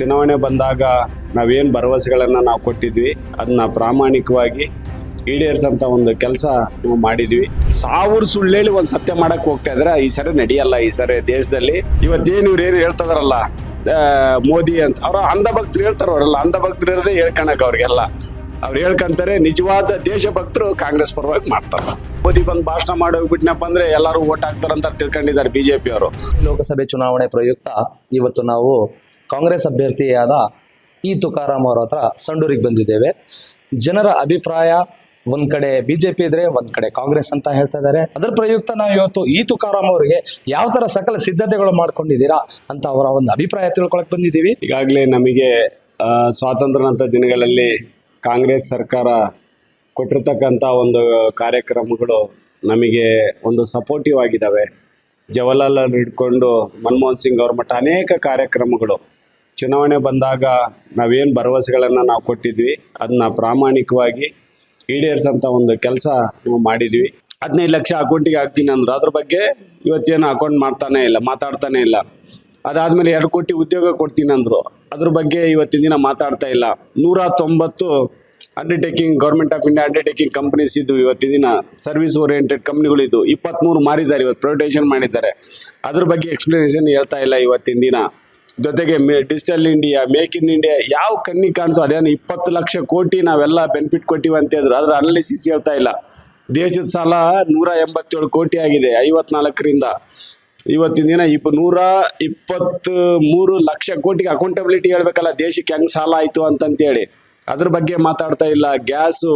ಚುನಾವಣೆ ಬಂದಾಗ ನಾವೇನು ಭರವಸೆಗಳನ್ನು ನಾವು ಕೊಟ್ಟಿದ್ವಿ ಅದನ್ನ ಪ್ರಾಮಾಣಿಕವಾಗಿ ಈಡೇರಿಸಂತ ಒಂದು ಕೆಲಸ ನಾವು ಮಾಡಿದ್ವಿ. ಸಾವಿರ ಸುಳ್ಳು ಹೇಳಿ ಒಂದು ಸತ್ಯ ಮಾಡಕ್ಕೆ ಹೋಗ್ತಾ ಇದ್ರೆ ಈ ಸರಿ ನಡೆಯಲ್ಲ, ಈ ಸರಿ ದೇಶದಲ್ಲಿ. ಇವತ್ತೇನು ಇವ್ರು ಏನು ಹೇಳ್ತದಾರಲ್ಲ ಮೋದಿ ಅಂತ, ಅವ್ರ ಅಂಧ ಭಕ್ತರು ಹೇಳ್ತಾರ ಅವರೆಲ್ಲ ಅಂಧ ಭಕ್ತರು ಇರೋದೇ ಹೇಳ್ಕೊಳಕ್ ಅವ್ರಿಗೆಲ್ಲ. ಅವ್ರು ಹೇಳ್ಕಂತಾರೆ, ನಿಜವಾದ ದೇಶಭಕ್ತರು ಕಾಂಗ್ರೆಸ್ ಪರವಾಗಿ ಮಾಡ್ತಾರೆ. ಮೋದಿ ಬಂದು ಭಾಷಣ ಮಾಡೋಗ್ಬಿಟ್ನಪ್ಪ ಅಂದ್ರೆ ಎಲ್ಲರೂ ಓಟ್ ಹಾಕ್ತಾರಂತ ತಿಳ್ಕೊಂಡಿದ್ದಾರೆ ಬಿಜೆಪಿ ಅವರು ಲೋಕಸಭೆ ಚುನಾವಣೆ ಪ್ರಯುಕ್ತ ಇವತ್ತು ನಾವು ಕಾಂಗ್ರೆಸ್ ಅಭ್ಯರ್ಥಿಯಾದ ಇ ತುಕಾರಾಮ್ ಅವರ ಹತ್ರ ಸಂಡೂರಿಗೆ ಬಂದಿದ್ದೇವೆ. ಜನರ ಅಭಿಪ್ರಾಯ ಒಂದ್ ಕಡೆ ಬಿಜೆಪಿ ಇದ್ರೆ ಒಂದ್ ಕಡೆ ಕಾಂಗ್ರೆಸ್ ಅಂತ ಹೇಳ್ತಾ ಇದ್ದಾರೆ. ಅದರ ಪ್ರಯುಕ್ತ ನಾವು ಇವತ್ತು ಈ ತುಕಾರಾಮ್ ಅವರಿಗೆ ಯಾವ ತರ ಸಕಲ ಸಿದ್ಧತೆಗಳು ಮಾಡ್ಕೊಂಡಿದ್ದೀರಾ ಅಂತ ಅವರ ಒಂದು ಅಭಿಪ್ರಾಯ ತಿಳ್ಕೊಳಕ್ ಬಂದಿದ್ದೀವಿ. ಈಗಾಗಲೇ ನಮಗೆ ಸ್ವಾತಂತ್ರ್ಯಾನಂತ ದಿನಗಳಲ್ಲಿ ಕಾಂಗ್ರೆಸ್ ಸರ್ಕಾರ ಕೊಟ್ಟಿರ್ತಕ್ಕಂಥ ಒಂದು ಕಾರ್ಯಕ್ರಮಗಳು ನಮಗೆ ಒಂದು ಸಪೋರ್ಟಿವ್ ಆಗಿದ್ದಾವೆ. ಜವಾಹರ್ಲಾಲ್ ಹಿಡ್ಕೊಂಡು ಮನಮೋಹನ್ ಸಿಂಗ್ ಅವ್ರ ಮಟ್ಟ ಅನೇಕ ಕಾರ್ಯಕ್ರಮಗಳು ಚುನಾವಣೆ ಬಂದಾಗ ನಾವೇನು ಭರವಸೆಗಳನ್ನು ನಾವು ಕೊಟ್ಟಿದ್ವಿ ಅದನ್ನ ಪ್ರಾಮಾಣಿಕವಾಗಿ ಈಡೇರಿಸೋಂಥ ಒಂದು ಕೆಲಸ ನಾವು ಮಾಡಿದ್ವಿ. ಹದಿನೈದು ಲಕ್ಷ ಅಕೌಂಟಿಗೆ ಹಾಕ್ತೀನಿ ಅಂದ್ರೆ. ಅದ್ರ ಬಗ್ಗೆ ಇವತ್ತೇನು ಅಕೌಂಟ್ ಮಾಡ್ತಾನೆ ಇಲ್ಲ, ಮಾತಾಡ್ತಾನೆ ಇಲ್ಲ. ಅದಾದ್ಮೇಲೆ ಎರಡು ಕೋಟಿ ಉದ್ಯೋಗ ಕೊಡ್ತೀನಿ ಅಂದರು. ಅದ್ರ ಬಗ್ಗೆ ಇವತ್ತಿನ ದಿನ ಮಾತಾಡ್ತಾ ಇಲ್ಲ. ನೂರ ತೊಂಬತ್ತು undertaking government of India undertaking companies ಇದ್ದು ಇವತ್ತಿನ ದಿನ ಸರ್ವಿಸ್ ಓರಿಯೆಂಟೆಡ್ ಕಂಪ್ನಿಗಳಿದ್ದು ಇಪ್ಪತ್ತ್ಮೂರು ಮಾರಿದ್ದಾರೆ, ಇವತ್ತು ಪ್ರೊಟೇಷನ್ ಮಾಡಿದ್ದಾರೆ. ಅದ್ರ ಬಗ್ಗೆ ಎಕ್ಸ್ಪ್ಲನೇಷನ್ ಹೇಳ್ತಾ ಇಲ್ಲ ಇವತ್ತಿನ ದಿನ. ಜೊತೆಗೆ May digital India make in India ಯಾವ ಕಣ್ಣಿಗೆ ಕಾಣಿಸೋ ಅದೇನು ಇಪ್ಪತ್ತು ಲಕ್ಷ ಕೋಟಿ ನಾವೆಲ್ಲ ಬೆನಿಫಿಟ್ ಕೊಟ್ಟಿವಿ ಅಂತ ಹೇಳಿದ್ರು ಅದರ ಅನಾಲಿಸಿಸ್ ಹೇಳ್ತಾ ಇಲ್ಲ. ದೇಶದ ಸಾಲ ನೂರ ಎಂಬತ್ತೇಳು ಕೋಟಿ ಆಗಿದೆ ಐವತ್ನಾಲ್ಕರಿಂದ. ಇವತ್ತಿನ ದಿನ ಇಪ್ಪ ನೂರ ಇಪ್ಪತ್ತ್ ಮೂರು ಲಕ್ಷ ಕೋಟಿಗೆ ಅಕೌಂಟಬಿಲಿಟಿ ಹೇಳ್ಬೇಕಲ್ಲ, ದೇಶಕ್ಕೆ ಹೆಂಗ್ ಸಾಲ ಆಯ್ತು ಅಂತಂತೇಳಿ. ಅದ್ರ ಬಗ್ಗೆ ಮಾತಾಡ್ತಾ ಇಲ್ಲ. ಗ್ಯಾಸು,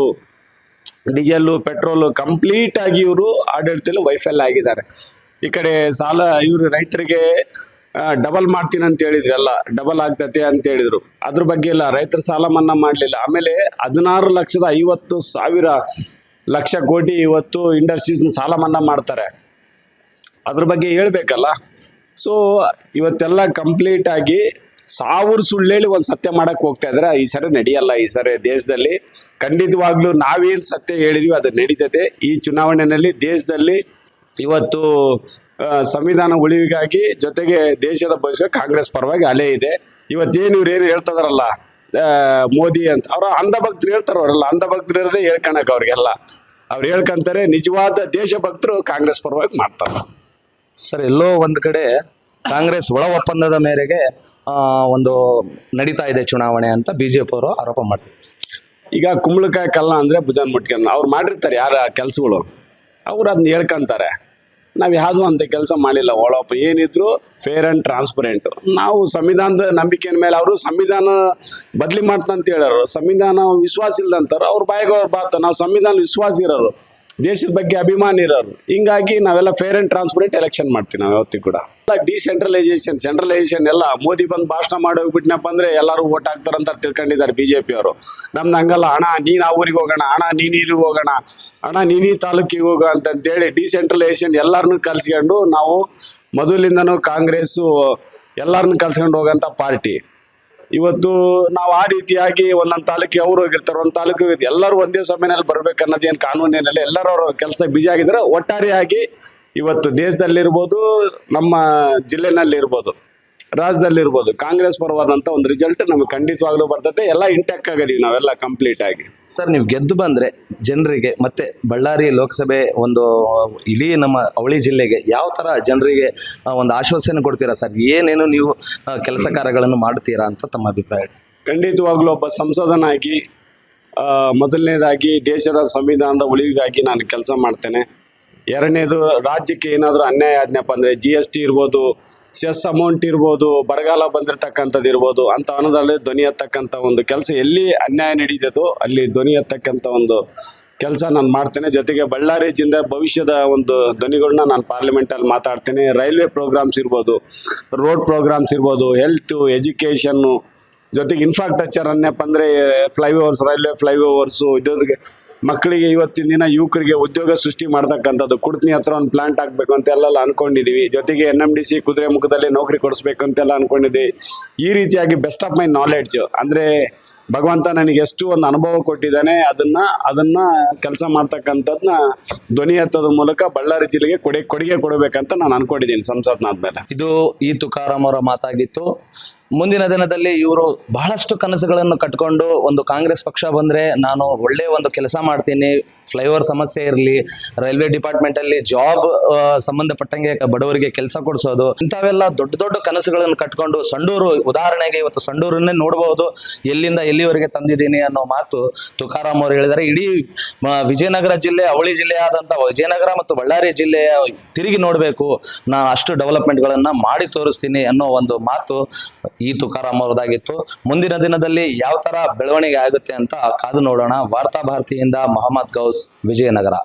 ಡೀಸೆಲ್ಲು, ಪೆಟ್ರೋಲು ಕಂಪ್ಲೀಟ್ ಆಗಿ ಇವರು ಆಡಳಿತದಲ್ಲಿ ವೈಫಲ್ಯ ಆಗಿದ್ದಾರೆ. ಈ ಕಡೆ ಸಾಲ, ಇವರು ರೈತರಿಗೆ ಡಬಲ್ ಮಾಡ್ತೀನಿ ಅಂತ ಹೇಳಿದ್ರು ಎಲ್ಲ ಡಬಲ್ ಆಗ್ತೈತೆ ಅಂತ ಹೇಳಿದ್ರು. ಅದ್ರ ಬಗ್ಗೆ ಇಲ್ಲ, ರೈತರ ಸಾಲ ಮನ್ನಾ ಮಾಡಲಿಲ್ಲ. ಆಮೇಲೆ ಹದಿನಾರು ಲಕ್ಷದ ಐವತ್ತು ಸಾವಿರ ಲಕ್ಷ ಕೋಟಿ ಇವತ್ತು ಇಂಡಸ್ಟ್ರೀಸ್ನ ಸಾಲ ಮನ್ನಾ ಮಾಡ್ತಾರೆ. ಅದ್ರ ಬಗ್ಗೆ ಹೇಳ್ಬೇಕಲ್ಲ. ಸೊ ಇವತ್ತೆಲ್ಲ ಕಂಪ್ಲೀಟ್ ಆಗಿ ಸಾವಿರ ಸುಳ್ಳು ಹೇಳಿ ಒಂದು ಸತ್ಯ ಮಾಡಕ್ಕೆ ಹೋಗ್ತಾ ಇದ್ರೆ ಈ ಸರಿ ನಡೆಯಲ್ಲ, ಈ ಸರಿ ದೇಶದಲ್ಲಿ. ಖಂಡಿತವಾಗ್ಲೂ ನಾವೇನು ಸತ್ಯ ಹೇಳಿದ್ವಿ, ಅದು ನಡೀತದೆ ಈ ಚುನಾವಣೆಯಲ್ಲಿ ದೇಶದಲ್ಲಿ ಇವತ್ತು ಸಂವಿಧಾನ ಉಳಿವಿಗಾಗಿ ಜೊತೆಗೆ ದೇಶದ ಭವಿಷ್ಯ ಕಾಂಗ್ರೆಸ್ ಪರವಾಗಿ ಅಲೆ ಇದೆ. ಇವತ್ತೇನು ಇವ್ರು ಏನು ಹೇಳ್ತದಾರಲ್ಲ ಮೋದಿ ಅಂತ ಅವರ ಅಂಧ ಭಕ್ತರು ಹೇಳ್ತಾರ ಅವರೆಲ್ಲ ಅಂಧ ಭಕ್ತರು ಇರೋದೇ ಹೇಳ್ಕೊಳಕ್ ಅವ್ರಿಗೆಲ್ಲ. ಅವ್ರು ಹೇಳ್ಕಂತಾರೆ ನಿಜವಾದ ದೇಶಭಕ್ತರು ಕಾಂಗ್ರೆಸ್ ಪರವಾಗಿ ಮಾಡ್ತಾರೆ. ಸರ್ ಎಲ್ಲೋ ಒಂದು ಕಡೆ ಕಾಂಗ್ರೆಸ್ ಒಳ ಒಪ್ಪಂದದ ಮೇರೆಗೆ ಒಂದು ನಡೀತಾ ಇದೆ ಚುನಾವಣೆ ಅಂತ ಬಿಜೆಪಿ ಅವರು ಆರೋಪ ಮಾಡ್ತಾರೆ ಈಗ ಕುಂಬಳಕಾಯಿ ಕಲ್ಲ ಅಂದರೆ ಭುಜನ್ ಮುಟ್ಕೊಂಡು ಅವ್ರು ಮಾಡಿರ್ತಾರೆ ಯಾರ ಕೆಲಸಗಳು ಅವ್ರು ಅದನ್ನ ಹೇಳ್ಕೊಂತಾರೆ. ನಾವು ಯಾವುದೂ ಅಂತ ಕೆಲಸ ಮಾಡಿಲ್ಲ. ಒಳಪ್ಪ ಏನಿದ್ರು ಫೇರ್ ಆ್ಯಂಡ್ ಟ್ರಾನ್ಸ್ಪರೆಂಟ್ ನಾವು ಸಂವಿಧಾನದ ನಂಬಿಕೆಯ ಮೇಲೆ ಅವರು ಸಂವಿಧಾನ ಬದಲಿ ಮಾಡ್ತಂತ ಹೇಳೋರು ಸಂವಿಧಾನ ವಿಶ್ವಾಸ ಇಲ್ದಂತಾರೆ ಅವ್ರ ಬಾಯಿಗೆ ಬಾತ. ನಾವು ಸಂವಿಧಾನ ವಿಶ್ವಾಸ ಇರೋರು ದೇಶದ ಬಗ್ಗೆ ಅಭಿಮಾನಿ ಇರೋರು ಹಿಂಗಾಗಿ ನಾವೆಲ್ಲ ಫೇರ್ ಆ್ಯಂಡ್ ಟ್ರಾನ್ಸ್ಪರೆಂಟ್ ಎಲೆಕ್ಷನ್ ಮಾಡ್ತೀವಿ ನಾವು ಯಾವತ್ತಿಗೂ ಕೂಡ. ಡಿಸೆಂಟ್ರಲೈಸೇಷನ್ ಸೆಂಟ್ರಲೈಸೇಷನ್ ಎಲ್ಲ ಮೋದಿ ಬಂದು ಭಾಷಣ ಮಾಡೋಗ್ಬಿಟ್ನಪ್ಪ ಅಂದರೆ ಎಲ್ಲರೂ ಓಟ್ ಹಾಕ್ತಾರಂತ ತಿಳ್ಕೊಂಡಿದ್ದಾರೆ ಬಿ ಬಿಜೆಪಿ ಅವರು ನಮ್ದು ಹಂಗಲ್ಲ. ಹಣ ನೀನು ಆ ಊರಿಗೆ ಹೋಗೋಣ. ಹಣ ನೀನು ಇಲ್ಲಿಗೆ ಹೋಗೋಣ. ಹಣ ನೀನಿ ತಾಲೂಕಿಗೆ ಹೋಗು ಅಂತಂತೇಳಿ ಡಿಸೆಂಟ್ರಲೈಸೇಷನ್ ಎಲ್ಲರನ್ನೂ ಕಲ್ಸ್ಕೊಂಡು ನಾವು ಮೊದಲಿಂದನೂ ಕಾಂಗ್ರೆಸ್ಸು ಎಲ್ಲರನ್ನು ಕಲ್ಸ್ಕೊಂಡು ಹೋಗೋಂಥ ಪಾರ್ಟಿ ಇವತ್ತು ನಾವು ಆ ರೀತಿಯಾಗಿ ಒಂದೊಂದು ತಾಲೂಕಿಗೆ ಅವ್ರು ಹೋಗಿರ್ತಾರೆ ಒಂದು ತಾಲೂಕು ಎಲ್ಲರೂ ಒಂದೇ ಸಮಯದಲ್ಲಿ ಬರ್ಬೇಕು ಅನ್ನೋದೇನು ಕಾನೂನಿನಲ್ಲಿ ಎಲ್ಲರೂ ಅವ್ರ ಕೆಲಸ ಬಿಜಿ ಆಗಿದ್ದಾರೆ ಒಟ್ಟಾರೆಯಾಗಿ ಇವತ್ತು ದೇಶದಲ್ಲಿರ್ಬೋದು, ನಮ್ಮ ಜಿಲ್ಲೆನಲ್ಲಿರ್ಬೋದು. ರಾಜ್ಯದಲ್ಲಿರ್ಬೋದು. ಕಾಂಗ್ರೆಸ್ ಪರವಾದಂಥ ಒಂದು ರಿಸಲ್ಟ್ ನಮಗೆ ಖಂಡಿತವಾಗ್ಲೂ ಬರ್ತದೆ. ಎಲ್ಲ ಇಂಟ್ಯಾಕ್ ಆಗಿದೀವಿ ನಾವೆಲ್ಲ ಕಂಪ್ಲೀಟ್ ಆಗಿ. ಸರ್ ನೀವು ಗೆದ್ದು ಬಂದ್ರೆ ಜನರಿಗೆ ಮತ್ತೆ ಬಳ್ಳಾರಿ ಲೋಕಸಭೆ ಒಂದು ಇಡೀ ನಮ್ಮ ಅವಳಿ ಜಿಲ್ಲೆಗೆ ಯಾವ ತರ ಜನರಿಗೆ ಒಂದು ಆಶ್ವಾಸನೆ ಕೊಡ್ತೀರಾ ಸರ್ ಏನೇನು ನೀವು ಆ, ಕೆಲಸ ಕಾರ್ಯಗಳನ್ನು ಮಾಡ್ತೀರಾ ಅಂತ ತಮ್ಮ ಅಭಿಪ್ರಾಯ. ಖಂಡಿತವಾಗ್ಲೂ ಒಬ್ಬ ಸಂಸದನಾಗಿ ಆ, ಮೊದಲನೇದಾಗಿ ದೇಶದ ಸಂವಿಧಾನದ ಉಳಿವಿಗಾಗಿ ನಾನು ಕೆಲಸ ಮಾಡ್ತೇನೆ. ಎರಡನೇದು ರಾಜ್ಯಕ್ಕೆ ಏನಾದರೂ ಅನ್ಯಾಯ ಆದ್ನಪ್ಪ ಅಂದರೆ ಜಿ ಎಸ್ ಟಿ ಇರ್ಬೋದು ಸೆಸ್ ಅಮೌಂಟ್ ಇರ್ಬೋದು, ಬರಗಾಲ ಬಂದಿರತಕ್ಕಂಥದ್ದು ಇರ್ಬೋದು, ಅಂತ ಅನ್ನೋದ್ರಲ್ಲಿ ಧ್ವನಿ ಎತ್ತಕ್ಕಂಥ ಒಂದು ಕೆಲಸ ಎಲ್ಲಿ ಅನ್ಯಾಯ ನಡೀತದೋ ಅಲ್ಲಿ ಧ್ವನಿ ಎತ್ತಕ್ಕಂಥ ಒಂದು ಕೆಲಸ ನಾನು ಮಾಡ್ತೇನೆ. ಜೊತೆಗೆ ಬಳ್ಳಾರಿ ಜಿಲ್ಲೆ ಭವಿಷ್ಯದ ಒಂದು ಧ್ವನಿಗಳನ್ನ ನಾನು ಪಾರ್ಲಿಮೆಂಟಲ್ಲಿ ಮಾತಾಡ್ತೇನೆ. ರೈಲ್ವೆ ಪ್ರೋಗ್ರಾಮ್ಸ್ ಇರ್ಬೋದು ರೋಡ್ ಪ್ರೋಗ್ರಾಮ್ಸ್ ಇರ್ಬೋದು ಹೆಲ್ತು ಎಜುಕೇಷನ್ನು ಜೊತೆಗೆ ಇನ್ಫ್ರಾಸ್ಟ್ರಕ್ಚರ್ ಅನ್ಯಪ್ಪ ಅಂದರೆ ಫ್ಲೈಓವರ್ಸ್ ರೈಲ್ವೆ ಫ್ಲೈಓವರ್ಸು ಇದೊಂದಿಗೆ ಮಕ್ಕಳಿಗೆ ಇವತ್ತಿನ ದಿನ ಯುವಕರಿಗೆ ಉದ್ಯೋಗ ಸೃಷ್ಟಿ ಮಾಡ್ತಕ್ಕಂಥದ್ದು. ಕುಡ್ತನಿ ಹತ್ರ ಒಂದು ಪ್ಲಾಂಟ್ ಹಾಕ್ಬೇಕು ಅಂತೆಲ್ಲ ಅನ್ಕೊಂಡಿದ್ದೀವಿ ಜೊತೆಗೆ ಎನ್ ಎಂ ಡಿ ಸಿ ಕುದುರೆ ಮುಖದಲ್ಲಿ ನೌಕರಿ ಕೊಡಿಸ್ಬೇಕು ಅಂತೆಲ್ಲ ಅನ್ಕೊಂಡಿದ್ದೀವಿ ಈ ರೀತಿಯಾಗಿ ಬೆಸ್ಟ್ ಆಫ್ ಮೈ ನಾಲೆಡ್ಜ್ ಅಂದರೆ ಭಗವಂತ ನನಗೆ ಎಷ್ಟು ಒಂದು ಅನುಭವ ಕೊಟ್ಟಿದ್ದಾನೆ, ಅದನ್ನ ಅದನ್ನ ಕೆಲಸ ಮಾಡ್ತಕ್ಕಂಥದ್ದನ್ನ ಧ್ವನಿ ಎತ್ತೋದ್ರ ಮೂಲಕ ಬಳ್ಳಾರಿ ಜಿಲ್ಲೆಗೆ ಕೊಡೆ, ಕೊಡುಗೆ ಕೊಡಬೇಕಂತ ನಾನು ಅನ್ಕೊಂಡಿದ್ದೀನಿ ಸಂಸತ್ನಾದ್ಮೇಲೆ. ಇದು ಈ ತುಕಾರಾಮ್ ಅವರ ಮಾತಾಗಿತ್ತು. ಮುಂದಿನ ದಿನದಲ್ಲಿ ಇವರು ಬಹಳಷ್ಟು ಕನಸುಗಳನ್ನು ಕಟ್ಕೊಂಡು ಒಂದು ಕಾಂಗ್ರೆಸ್ ಪಕ್ಷ ಬಂದರೆ ನಾನು ಒಳ್ಳೆಯ ಒಂದು ಕೆಲಸ ಮಾಡ್ತೀನಿ. ಫ್ಲೈಓವರ್ ಸಮಸ್ಯೆ ಇರಲಿ, ರೈಲ್ವೆ ಡಿಪಾರ್ಟ್ಮೆಂಟ್ ಅಲ್ಲಿ ಜಾಬ್ ಸಂಬಂಧಪಟ್ಟಂಗೆ ಬಡವರಿಗೆ ಕೆಲಸ ಕೊಡಿಸೋದು, ಇಂಥವೆಲ್ಲ ದೊಡ್ಡ ದೊಡ್ಡ ಕನಸುಗಳನ್ನು ಕಟ್ಕೊಂಡು ಸಂಡೂರು, ಉದಾಹರಣೆಗೆ ಇವತ್ತು ಸಂಡೂರನ್ನೇ ನೋಡಬಹುದು ಎಲ್ಲಿಂದ ಎಲ್ಲಿವರೆಗೆ ತಂದಿದ್ದೀನಿ ಅನ್ನೋ ಮಾತು ತುಕಾರಾಮ್ ಅವರು ಹೇಳಿದ್ದಾರೆ ಇಡೀ ವಿಜಯನಗರ ಜಿಲ್ಲೆ, ಅವಳಿ ಜಿಲ್ಲೆಯಾದಂಥ ವಿಜಯನಗರ ಮತ್ತು ಬಳ್ಳಾರಿ ಜಿಲ್ಲೆಯ ತಿರುಗಿ ನೋಡಬೇಕು. ನಾನು ಅಷ್ಟು ಡೆವಲಪ್ಮೆಂಟ್ಗಳನ್ನು ಮಾಡಿ ತೋರಿಸ್ತೀನಿ ಅನ್ನೋ ಒಂದು ಮಾತು ಈ ತುಕಾರಾಮ್ ಅವರದಾಗಿತ್ತು. ಮುಂದಿನ ದಿನದಲ್ಲಿ ಯಾವ ಥರ ಬೆಳವಣಿಗೆ ಆಗುತ್ತೆ ಅಂತ ಕಾದು ನೋಡೋಣ. ವಾರ್ತಾ ಭಾರತಿಯಿಂದ ಮೊಹಮ್ಮದ್ ಗೌಸ್. ವಿಜಯನಗರ